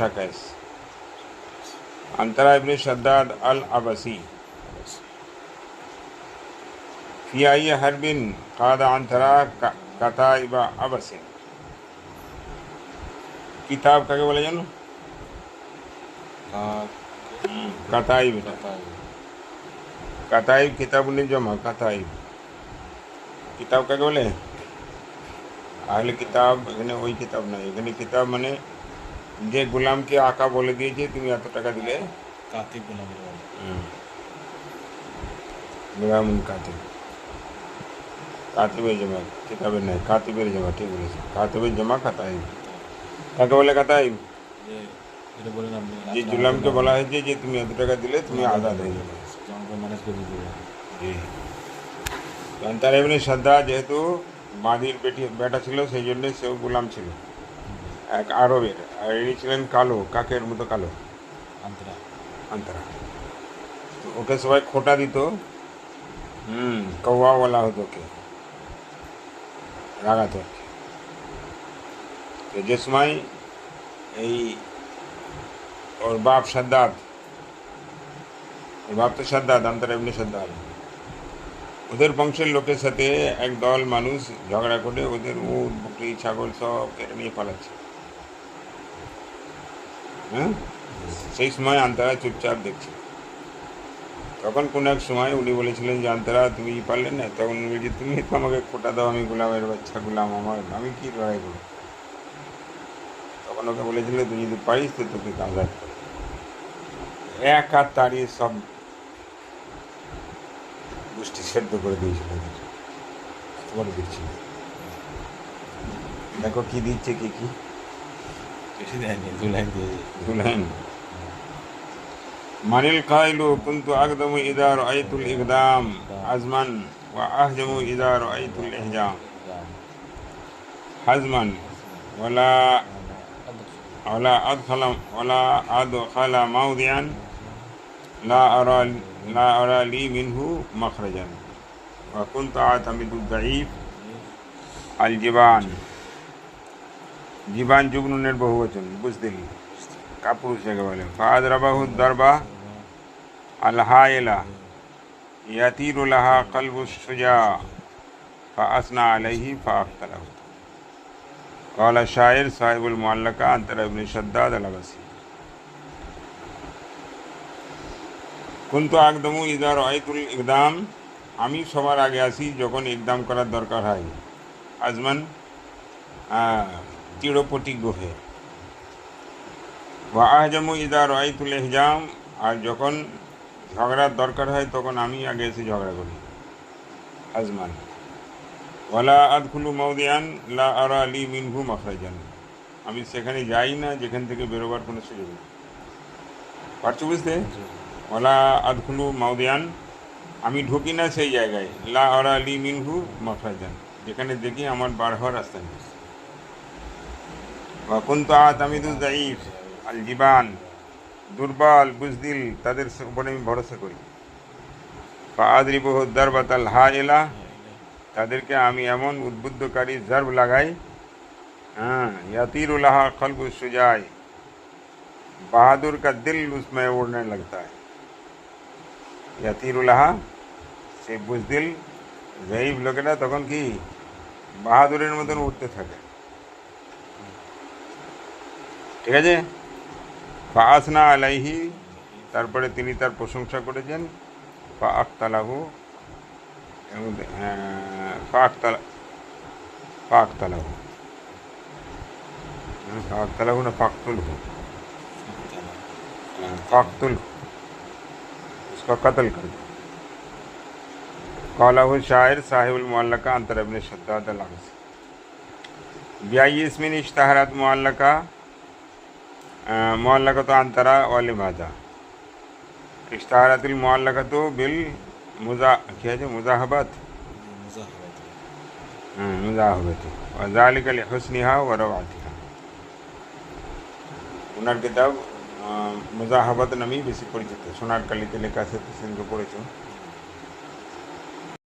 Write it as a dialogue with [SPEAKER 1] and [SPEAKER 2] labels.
[SPEAKER 1] अठारह अंतरा इबन शद्दाद अल अबसी। फ़ियाई हर बिन काद अंतरा कथा इब अबसी किताब का क्या बोला जानो? कताइब कताइब किताब ने जो जमा कताइब किताब का क्या बोले? आहल किताब वही किताब ना किताब मैंने যে গোলামকে আঁকা বলে দিয়েছে তুমি এত টাকা দিলে
[SPEAKER 2] কাতিব গোলাম বলে
[SPEAKER 1] গোলামুল কাতিব কাতিবের জমা কিতাবের নয় কাতিবের জমা ঠিক বলেছে কাতিবের জমা কাতাইব কাকে বলে কাতাইব
[SPEAKER 2] যে যেটা বলেন আপনি
[SPEAKER 1] যে জুলামকে বলা হয়েছে যে তুমি এত টাকা দিলে তুমি আজাদ হয়ে যাবে
[SPEAKER 2] জনগণ ম্যানেজ করে দিবে
[SPEAKER 1] জি তার এমনি শ্রদ্ধা যেহেতু মাদির বেটি বেটা ছিল সেই জন্য সেও গোলাম ছিল এক আরবের আর ইনি ছিলেন কালো কাকের মতো কালো।
[SPEAKER 2] আন্তরা।
[SPEAKER 1] আন্তরা। ওকে সবাই খোটা দিত। হুম কৌয়া বলা হতো ওকে। রাগাত তো যে সময় এই ওর বাপ সাদ্দাত ওর বাপ তো সাদ্দাত আন্তরা এমনি সাদ্দাত। ওদের বংশের লোকের সাথে এক দল মানুষ ঝগড়া করে ওদের উট বকরি ছাগল সব কেটে নিয়ে পালাচ্ছে। হ্যাঁ? সেই সময় আন্তরা চুপচাপ দেখছে। তখন কোন এক সময় উনি বলেছিলেন যে, আন্তরা, তুমি পারলে না? তখন বলছে তুমি তো আমাকে খোটা দাও, আমি গোলামের বাচ্চা, গোলাম আমার, আমি কি লড়াই করব? তখন ওকে বলেছিল তুই যদি পারিস তো তোকে করব এক হাত তাড়িয়ে সব গোষ্ঠী সেদ্ধ করে দিয়েছিল দেখো কি দিচ্ছে, কি কি। ذلان من القائل كنت أقدم إذا رأيت الإقدام عزما وأهجم إذا رأيت الإحجام حزما ولا ولا أدخل ولا أدخل موضعا لا أرى لا أرى لي منه مخرجا. وكنت أعتمد الضعيف الجبان. জীবান যুগ্নের বহুবচন বুঝদিল কাপুরুষ যাকে বলে ফাদ রাবাহু দরবা আল হায়লা ইয়াতিরু লাহা কলবু সুজা فأثنى عليه فأقتله قال الشاعر صاحب المعلقة أنتر ابن شداد الأبسي কুন্তু আকদমু ইদা রয়তুল ইকদাম আমি সবার আগে আসি যখন ইকদাম করার দরকার হয় আজমান দৃঢ়প্রতিজ্ঞ হয়ে ওয়া আহজামু ইদা রয়তুল ইহজাম, আর যখন ঝগড়ার দরকার হয়, তখন আমি আগে এসে ঝগড়া করি। আজমান। ওয়ালা আদখুলু মৌদিয়ান লা আরা লি মিনহু মখরাজান। আমি সেখানে যাই না, যেখান থেকে বেরোবার কোনো সুযোগ নেই। পারছ বুঝতে? ওলা আদখুলু মাউদিয়ান, আমি ঢুকি না সেই জায়গায়। লা আরা লি মিনহু মখরাজান, যেখানে দেখি আমার বার হওয়ার রাস্তা নেই। ওয়াকুন্ত আতামিদু জাইফ আল জীবান দুর্বল বুজদিল তাদের উপরে আমি ভরসা করি আদরি বহু দরবাত আল হা এলা তাদেরকে আমি এমন উদ্বুদ্ধকারী জার্ব লাগাই হ্যাঁ ইয়াতিরুল্লাহ खल्ब सुजाय बहादुर का दिल उसमें उड़ने लगता है ইয়াতিরুল্লাহ সে বুজদিল জয়ীব লোকেরা তখন কি বাহাদুরের মতন উঠতে থাকে ঠিক আছে ফাসনা আলাইহি তারপরে তিনি তার প্রশংসা করেছেন ফা আখতালাহু এবং ফা আখতালা ফা আখতালাহু ফাকতালাহু না ফাকতুলহু फाकतुल उसका कत्ल कर दो कौलाहु शायर साहिबुल मुअल्लका अंतर अबन शद्दाद अलगस ब्याईस मिन इश्तहारत मुअल्लका मोलकत अंतरा वालिमादा इश्तारतमलकत बिल मुजा, क्या जो? मुजाहबत। हाँ, मुजाहबत। वजालिकल हसनहा व रवातिहा। उनार किताब मुजाहबत नमी बेसी पढ़ी सुनार कलिते लेखा से पढ़ी